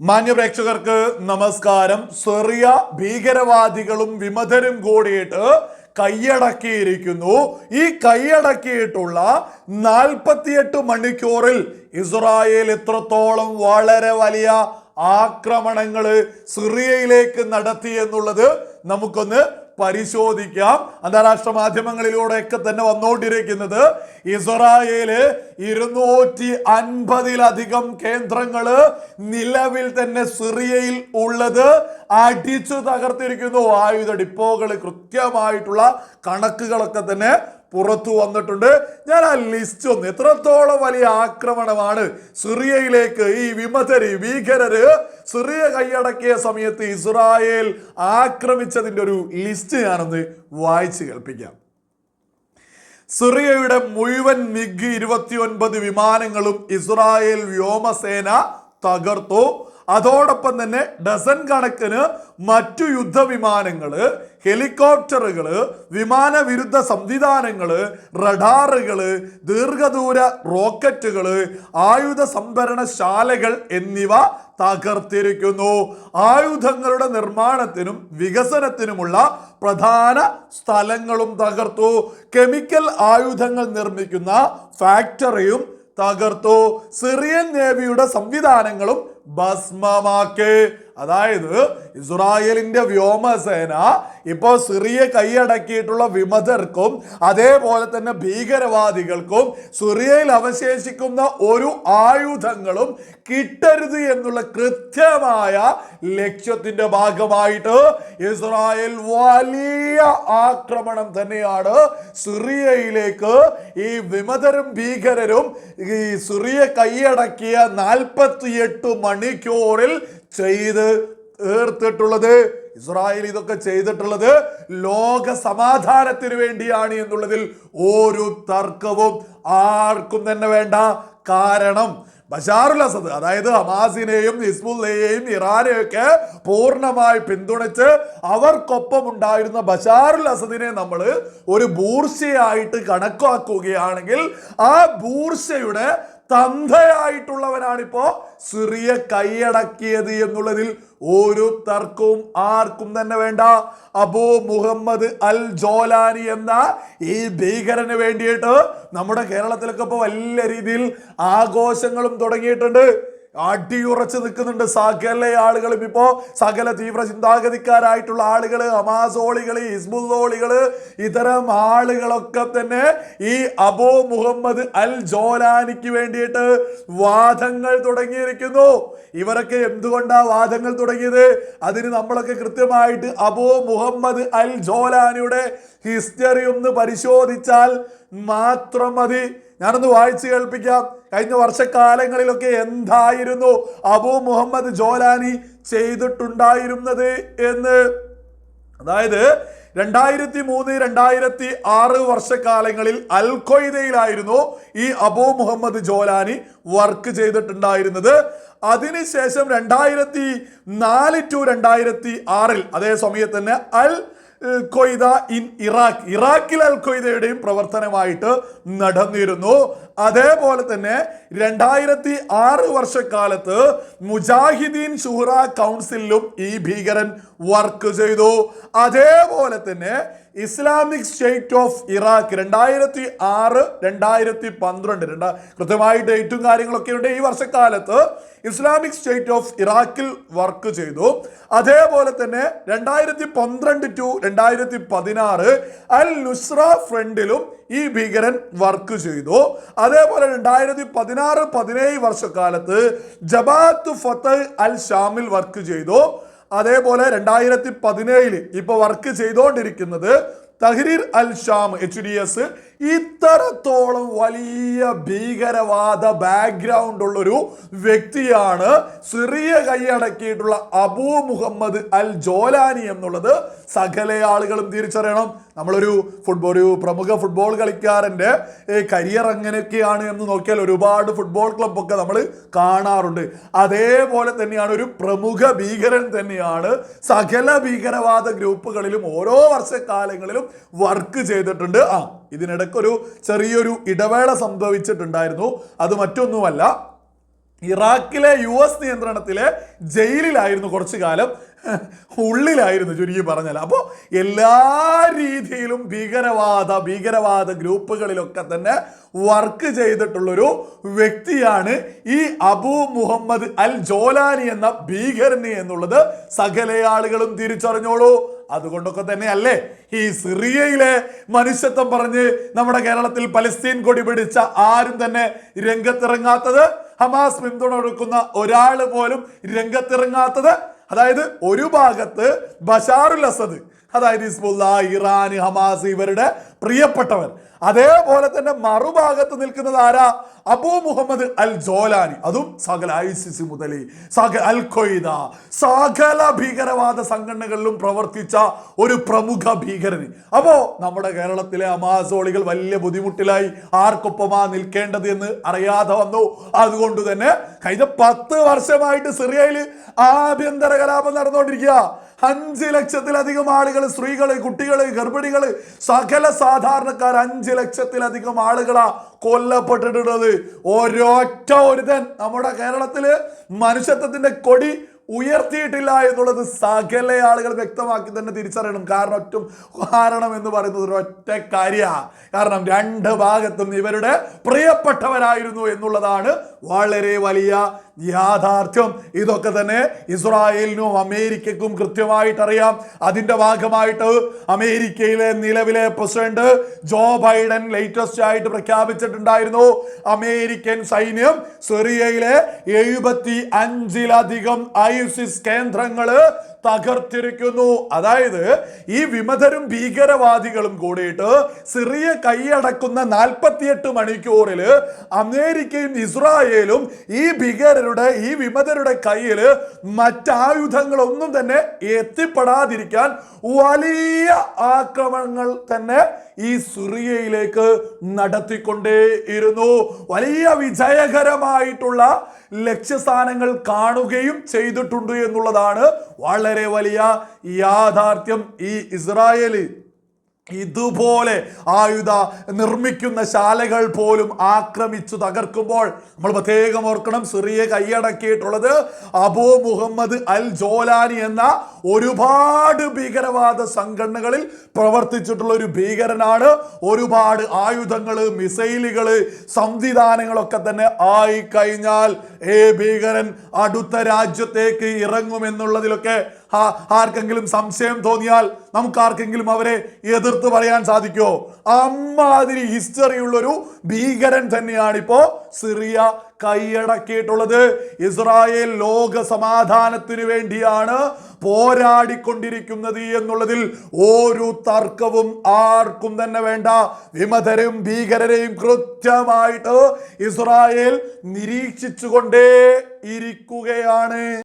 മാന്യപ്രേക്ഷകർക്ക് നമസ്കാരം. സെറിയ ഭീകരവാദികളും വിമതരും കൂടിയിട്ട് കൈയടക്കിയിരിക്കുന്നു. ഈ കൈയടക്കിയിട്ടുള്ള നാൽപ്പത്തിയെട്ട് മണിക്കൂറിൽ ഇസ്രായേൽ എത്രത്തോളം വളരെ വലിയ ആക്രമണങ്ങൾ സിറിയയിലേക്ക് നടത്തി എന്നുള്ളത് നമുക്കൊന്ന് പരിശോധിക്കാം. അന്താരാഷ്ട്ര മാധ്യമങ്ങളിലൂടെയൊക്കെ തന്നെ വന്നുകൊണ്ടിരിക്കുന്നത് ഇസ്രായേൽ ഇരുന്നൂറ്റി അൻപതിലധികം കേന്ദ്രങ്ങൾ നിലവിൽ തന്നെ സിറിയയിൽ ഉള്ളത് അടിച്ചു തകർത്തിരിക്കുന്നു. ആയുധ ഡിപ്പോകൾ കൃത്യമായിട്ടുള്ള കണക്കുകളൊക്കെ തന്നെ പുറത്തു വന്നിട്ടുണ്ട്. ഞാൻ ആ ലിസ്റ്റ് ഒന്ന് എത്രത്തോളം വലിയ ആക്രമണമാണ് സിറിയയിലേക്ക് ഈ വിമതര് ഭീകരര് സിറിയ കൈയടക്കിയ സമയത്ത് ഇസ്രായേൽ ആക്രമിച്ചതിന്റെ ഒരു ലിസ്റ്റ് ഞാനൊന്ന് വായിച്ചു കേൾപ്പിക്കാം. സിറിയയുടെ മുഴുവൻ മിഗ് ഇരുപത്തിയൊൻപത് വിമാനങ്ങളും ഇസ്രായേൽ വ്യോമസേന തകർത്തു. അതോടൊപ്പം തന്നെ ഡസൻ കണക്കിന് മറ്റു യുദ്ധവിമാനങ്ങൾ ഹെലികോപ്റ്ററുകൾ വിമാനവിരുദ്ധ സംവിധാനങ്ങൾ റഡാറുകൾ ദീർഘദൂര റോക്കറ്റുകൾ ആയുധ സംഭരണശാലകൾ എന്നിവ തകർത്തിരിക്കുന്നു. ആയുധങ്ങളുടെ നിർമ്മാണത്തിനും വികസനത്തിനുമുള്ള പ്രധാന സ്ഥലങ്ങളും തകർത്തു. കെമിക്കൽ ആയുധങ്ങൾ നിർമ്മിക്കുന്ന ഫാക്ടറിയും തകർത്തു. സിറിയൻ നേവിയുടെ സംവിധാനങ്ങളും ഭസ്മമാക്കി അതായത് ഇസ്രായേലിന്റെ വ്യോമസേന ഇപ്പോൾ സിറിയ കൈയടക്കിയിട്ടുള്ള വിമതർക്കും അതേപോലെ തന്നെ ഭീകരവാദികൾക്കും സിറിയയിൽ അവശേഷിക്കുന്ന ഒരു ആയുധങ്ങളും കിട്ടരുത് എന്നുള്ള കൃത്യമായ ലക്ഷ്യത്തിന്റെ ഭാഗമായിട്ട് ഇസ്രായേൽ വലിയ ആക്രമണം തന്നെയാണ് സിറിയയിലേക്ക് ഈ വിമതരും ഭീകരരും ഈ സിറിയ കൈയടക്കിയ നാൽപ്പത്തിയെട്ട് മണിക്കൂറിൽ ചെയ്ത് തീർത്തിട്ടുള്ളത് ഇസ്രായേൽ ഇതൊക്കെ ചെയ്തിട്ടുള്ളത് ലോക സമാധാനത്തിന് വേണ്ടിയാണ് എന്നുള്ളതിൽ ഒരു തർക്കവും ആർക്കും തന്നെ വേണ്ട. കാരണം ബഷാറുൽ അസദ് അതായത് ഹമാസിനെയും ഹിസ്ബുല്ലയെയും ഇറാനെയും ഒക്കെ പൂർണമായി പിന്തുണച്ച് അവർക്കൊപ്പം ഉണ്ടായിരുന്ന ബഷാറുൽ അസദിനെ നമ്മൾ ഒരു ബൂർഷയായിട്ട് കണക്കാക്കുകയാണെങ്കിൽ ആ ബൂർഷയുടെ തന്തയായിട്ടുള്ളവനാണിപ്പോ സിറിയ കൈയടക്കിയത് എന്നുള്ളതിൽ ഒരു തർക്കവും ആർക്കും തന്നെ വേണ്ട. അബൂ മുഹമ്മദ് അൽ ജോലാനി എന്ന ഈ ഭീകരന് വേണ്ടിയിട്ട് നമ്മുടെ കേരളത്തിലൊക്കെ ഇപ്പോൾ വലിയ രീതിയിൽ ആഘോഷങ്ങളും തുടങ്ങിയിട്ടുണ്ട്. അടിയുറച്ച് നിൽക്കുന്നുണ്ട് സകല ആളുകളും ഇപ്പോ സകല തീവ്ര ചിന്താഗതിക്കാരായിട്ടുള്ള ആളുകൾ ഹമാസോളികൾ ഹിസ്ബുള്ളോളികൾ ഇത്തരം ആളുകളൊക്കെ തന്നെ ഈ അബോ മുഹമ്മദ് അൽ ജോലാനിക്ക് വേണ്ടിയിട്ട് വാദങ്ങൾ തുടങ്ങിയിരിക്കുന്നു. ഇവരൊക്കെ എന്തുകൊണ്ടാ വാദങ്ങൾ തുടങ്ങിയത്? അതിന് നമ്മളൊക്കെ കൃത്യമായിട്ട് അബോ മുഹമ്മദ് അൽ ജോലാനിയുടെ ഹിസ്റ്ററി ഒന്ന് പരിശോധിച്ചാൽ മാത്രം മതി. ഞാനൊന്ന് വായിച്ചു കേൾപ്പിക്കാം. കഴിഞ്ഞ വർഷക്കാലങ്ങളിലൊക്കെ എന്തായിരുന്നു അബു മുഹമ്മദ് ജോലാനി ചെയ്തിട്ടുണ്ടായിരുന്നത് എന്ന്? അതായത് രണ്ടായിരത്തി മൂന്ന് രണ്ടായിരത്തി ആറ് വർഷക്കാലങ്ങളിൽ അൽ ഖ്വയ്ദയിലായിരുന്നു ഈ അബു മുഹമ്മദ് ജോലാനി വർക്ക് ചെയ്തിട്ടുണ്ടായിരുന്നത്. അതിനുശേഷം രണ്ടായിരത്തി നാല് ടു രണ്ടായിരത്തി ആറിൽ അതേ സമയത്ത് തന്നെ അൽ ഖ്വയ്ദ ഇൻ ഇറാഖ്. ഇറാഖിൽ അൽ കൊയ്തയുടെയും പ്രവർത്തനമായിട്ട് നടന്നിരുന്നു. അതേപോലെ തന്നെ രണ്ടായിരത്തി ആറ് വർഷക്കാലത്ത് മുജാഹിദീൻ ഷുഹറ കൗൺസിലും ഈ ഭീകരൻ വർക്ക് ചെയ്തു. അതേപോലെ തന്നെ ഇസ്ലാമിക് സ്റ്റേറ്റ് ഓഫ് ഇറാഖ് രണ്ടായിരത്തി ആറ് രണ്ടായിരത്തി പന്ത്രണ്ട്. രണ്ടാ കൃത്യമായി ഡേറ്റും കാര്യങ്ങളൊക്കെ ഉണ്ട്. ഈ വർഷക്കാലത്ത് ഇസ്ലാമിക് സ്റ്റേറ്റ് ഓഫ് ഇറാഖിൽ വർക്ക് ചെയ്തു. അതേപോലെ തന്നെ രണ്ടായിരത്തി പന്ത്രണ്ട് ടു രണ്ടായിരത്തി പതിനാറ് അൽ നുസ്ര ഫ്രണ്ടിലും ഈ ഭീകരൻ വർക്ക് ചെയ്തു. അതേപോലെ രണ്ടായിരത്തി പതിനാറ് പതിനേഴ് വർഷക്കാലത്ത് ജബാത്ത് ഫത്ത് അൽ ഷാമിൽ വർക്ക് ചെയ്തു. അതേപോലെ രണ്ടായിരത്തി പതിനേഴിൽ ഇപ്പൊ വർക്ക് ചെയ്തുകൊണ്ടിരിക്കുന്നത് Tahrir al Sham H D S ഇത്തരത്തോളം വലിയ ഭീകരവാദ ബാക്ക്ഗ്രൗണ്ട് ഉള്ളൊരു വ്യക്തിയാണ് സിറിയ കൈയടക്കിയിട്ടുള്ള അബൂ മുഹമ്മദ് അൽ ജോലാനി എന്നുള്ളത് സകല ആളുകളും തിരിച്ചറിയണം. നമ്മളൊരു ഫുട്ബോൾ ഒരു പ്രമുഖ ഫുട്ബോൾ കളിക്കാരന്റെ കരിയർ എങ്ങനെയൊക്കെയാണ് എന്ന് നോക്കിയാൽ ഒരുപാട് ഫുട്ബോൾ ക്ലബ്ബൊക്കെ നമ്മൾ കാണാറുണ്ട്. അതേപോലെ തന്നെയാണ് ഒരു പ്രമുഖ ഭീകരൻ തന്നെയാണ് സകല ഭീകരവാദ ഗ്രൂപ്പുകളിലും ഓരോ വർഷക്കാലങ്ങളിലും വർക്ക് ചെയ്തിട്ടുണ്ട്. ആ ഇതിനിടയ്ക്കൊരു ചെറിയൊരു ഇടവേള സംഭവിച്ചിട്ടുണ്ടായിരുന്നു. അത് മറ്റൊന്നുമല്ല ഇറാഖിലെ യു എസ് നിയന്ത്രണത്തിലെ ജയിലിലായിരുന്നു കുറച്ചു കാലം ഉള്ളിലായിരുന്നു ചുരുക്കി പറഞ്ഞാൽ. അപ്പോൾ എല്ലാ രീതിയിലും ഭീകരവാദ ഭീകരവാദ ഗ്രൂപ്പുകളിലൊക്കെ തന്നെ വർക്ക് ചെയ്തിട്ടുള്ളൊരു വ്യക്തിയാണ് ഈ അബു മുഹമ്മദ് അൽ ജോലാനി എന്ന ഭീകരന് എന്നുള്ളത് സകല ആളുകളും തിരിച്ചറിഞ്ഞോളൂ. അതുകൊണ്ടൊക്കെ തന്നെയല്ലേ ഈ സിറിയയിലെ മനുഷ്യത്വം പറഞ്ഞ് നമ്മുടെ കേരളത്തിൽ പലസ്തീൻ കൊടി പിടിച്ച ആരും തന്നെ രംഗത്തിറങ്ങാത്തത്? ഹമാസ് പിന്തുണ കൊടുക്കുന്ന ഒരാൾ പോലും രംഗത്തിറങ്ങാത്തത് അതായത് ഒരു ഭാഗത്ത് ബഷാറുൽ അസദ് അതായത് ഹിസ്ബുല്ല ഇറാൻ ഹമാസ് ഇവരുടെ പ്രിയപ്പെട്ടവർ അതേപോലെ തന്നെ മറുഭാഗത്ത് നിൽക്കുന്നത് ആരാ? അബൂ മുഹമ്മദ് അൽ ജോലാനി അതും സകല ഐസിസി മുതൽ സകല അൽ ഖ്വയ്ദ സകല ഭീകരവാദ സംഘടനകളിലും പ്രവർത്തിച്ച ഒരു പ്രമുഖ ഭീകരന്. അപ്പോ നമ്മുടെ കേരളത്തിലെ അമാസോളികൾ വലിയ ബുദ്ധിമുട്ടിലായി ആർക്കൊപ്പമാ നിൽക്കേണ്ടത് എന്ന് അറിയാതെ വന്നു. അതുകൊണ്ട് തന്നെ കഴിഞ്ഞ പത്ത് വർഷമായിട്ട് സിറിയയിൽ ആഭ്യന്തര കലാപം നടന്നുകൊണ്ടിരിക്കുക. അഞ്ച് ലക്ഷത്തിലധികം ആളുകൾ സ്ത്രീകൾ കുട്ടികൾ ഗർഭിണികൾ സകല സാധാരണക്കാർ അഞ്ച് ലക്ഷത്തിലധികം ആളുകളാ കൊല്ലപ്പെട്ടിട്ടുള്ളത്. ഒരൊറ്റ ഒരുതൻ നമ്മുടെ കേരളത്തിൽ മനുഷ്യത്വത്തിന്റെ കൊടി ഉയർത്തിയിട്ടില്ല എന്നുള്ളത് സകല ആളുകൾ വ്യക്തമാക്കി തന്നെ തിരിച്ചറിയണം. കാരണം ഒറ്റ കാരണം എന്ന് പറയുന്നത് ഒരു ഒറ്റ കാര്യ. കാരണം രണ്ട് ഭാഗത്തും ഇവരുടെ പ്രിയപ്പെട്ടവരായിരുന്നു എന്നുള്ളതാണ് വളരെ വലിയ യാഥാർത്ഥ്യം. ഇതൊക്കെ തന്നെ ഇസ്രായേലിനും അമേരിക്കക്കും കൃത്യമായിട്ട് അറിയാം അതിന്റെ ഭാഗമായിട്ട് അമേരിക്കയിലെ നിലവിലെ പ്രസിഡന്റ് ജോ ബൈഡൻ ലേറ്റസ്റ്റ് ആയിട്ട് പ്രഖ്യാപിച്ചിട്ടുണ്ടായിരുന്നു. അമേരിക്കൻ സൈന്യം സിറിയയിലെ എഴുപത്തി അഞ്ചിലധികം ഐസിസ് കേന്ദ്രങ്ങൾ തകർത്തിരിക്കുന്നു. അതായത് ഈ വിമതരും ഭീകരവാദികളും കൂടിയിട്ട് സിറിയ കൈയടക്കുന്ന നാൽപ്പത്തിയെട്ട് മണിക്കൂറിൽ അമേരിക്കയും ഇസ്രായേലും ഈ ഭീകരരുടെ ഈ വിമതരുടെ കയ്യിൽ മറ്റായുധങ്ങളൊന്നും തന്നെ എത്തിപ്പെടാതിരിക്കാൻ വലിയ ആക്രമണങ്ങൾ തന്നെ ഈ സിറിയയിലേക്ക് നടത്തിക്കൊണ്ടേയിരുന്നു. വലിയ വിജയകരമായിട്ടുള്ള ലക്ഷ്യസ്ഥാനങ്ങൾ കാണുകയും ചെയ്തിട്ടുണ്ട് എന്നുള്ളതാണ് വളരെ വലിയ യാഥാർത്ഥ്യം ഈ ഇസ്രായേൽ ഇതുപോലെ ആയുധ നിർമ്മിക്കുന്ന ശാലകൾ പോലും ആക്രമിച്ചു തകർക്കുമ്പോൾ നമ്മൾ പ്രത്യേകം ഓർക്കണം സിറിയെ കൈയടക്കിയിട്ടുള്ളത് അബൂ മുഹമ്മദ് അൽ ജോലാനി എന്ന ഒരുപാട് ഭീകരവാദ സംഘടനകളിൽ പ്രവർത്തിച്ചിട്ടുള്ള ഒരു ഭീകരനാണ്. ഒരുപാട് ആയുധങ്ങൾ മിസൈലുകൾ സംവിധാനങ്ങളൊക്കെ തന്നെ ആയി കഴിഞ്ഞാൽ ഏ ഭീകരൻ അടുത്ത രാജ്യത്തേക്ക് ഇറങ്ങുമെന്നുള്ളതിലൊക്കെ ആർക്കെങ്കിലും സംശയം തോന്നിയാൽ നമുക്ക് ആർക്കെങ്കിലും അവരെ എതിർത്ത് പറയാൻ സാധിക്കുമോ അമ്മാതിരി ഹിസ്റ്ററി ഉള്ളൊരു ഭീകരൻ തന്നെയാണ് ഇപ്പോ സിറിയ കൈയടക്കിയിട്ടുള്ളത്. ഇസ്രായേൽ ലോക സമാധാനത്തിനു വേണ്ടിയാണ് പോരാടിക്കൊണ്ടിരിക്കുന്നത് എന്നുള്ളതിൽ ഒരു തർക്കവും ആർക്കും തന്നെ വേണ്ട. വിമതരും ഭീകരരെയും കൃത്യമായിട്ട് ഇസ്രായേൽ നിരീക്ഷിച്ചുകൊണ്ടേ ഇരിക്കുകയാണ്.